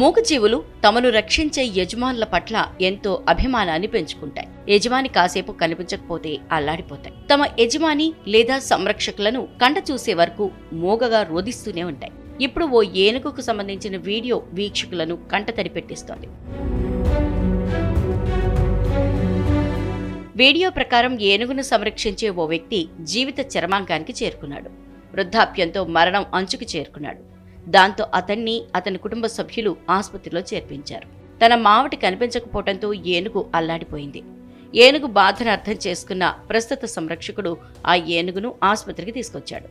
మూగజీవులు తమను రక్షించే యజమానుల పట్ల ఎంతో అభిమానాన్ని పెంచుకుంటాయి. యజమాని కాసేపు కనిపించకపోతే అల్లాడిపోతాయి. తమ యజమాని లేదా సంరక్షకులను కంట చూసే వరకు మూగగా రోధిస్తూనే ఉంటాయి. ఇప్పుడు ఓ ఏనుగుకు సంబంధించిన వీడియో వీక్షకులను కంటతడి పెట్టిస్తోంది వీడియో ప్రకారం ఏనుగును సంరక్షించే ఓ వ్యక్తి జీవిత చరమాంకానికి చేరుకున్నాడు. వృద్ధాప్యంతో మరణం అంచుకు చేరుకున్నాడు. దాంతో అతన్ని అతని కుటుంబ సభ్యులు ఆసుపత్రిలో చేర్పించారు. తన మావటి కనిపించకపోవడంతో ఏనుగు అల్లాడిపోయింది. ఏనుగు బాధను అర్థం చేసుకున్న ప్రస్తుత సంరక్షకుడు ఆ ఏనుగును ఆసుపత్రికి తీసుకొచ్చాడు.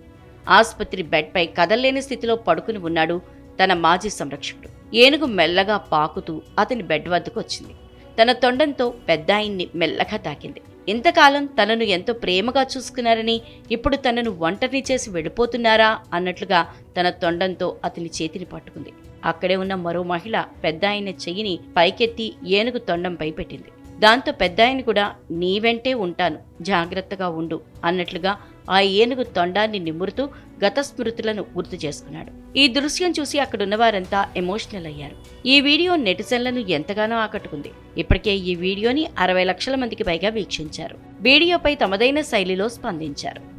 ఆసుపత్రి బెడ్పై కదల్లేని స్థితిలో పడుకుని ఉన్నాడు తన మాజీ సంరక్షకుడు. ఏనుగు మెల్లగా పాకుతూ అతని బెడ్ వద్దకు వచ్చింది. తన తొండంతో పెద్దాయన్ని మెల్లగా తాకింది. ఇంతకాలం తనను ఎంతో ప్రేమగా చూసుకున్నారని ఇప్పుడు తనను ఒంటరిని చేసి వెళ్ళిపోతున్నారా అన్నట్లుగా తన తొండంతో అతని చేతిని పట్టుకుంది. అక్కడే ఉన్న మరో మహిళ పెద్దాయన చెయ్యిని పైకెత్తి ఏనుగు తొండంపై పెట్టింది దాంతో పెద్దాయన కూడా నీ వెంటే ఉంటాను. జాగ్రత్తగా ఉండు అన్నట్లుగా ఆ ఏనుగు తొండాన్ని నిమురుతూ గత స్మృతులను గుర్తు చేసుకున్నాడు. ఈ దృశ్యం చూసి అక్కడున్న వారంతా ఎమోషనల్ అయ్యారు. ఈ వీడియో నెటిజన్లను ఎంతగానో ఆకట్టుకుంది. ఇప్పటికే ఈ వీడియోని అరవై లక్షల మందికి పైగా వీక్షించారు. వీడియోపై తమదైన శైలిలో స్పందించారు.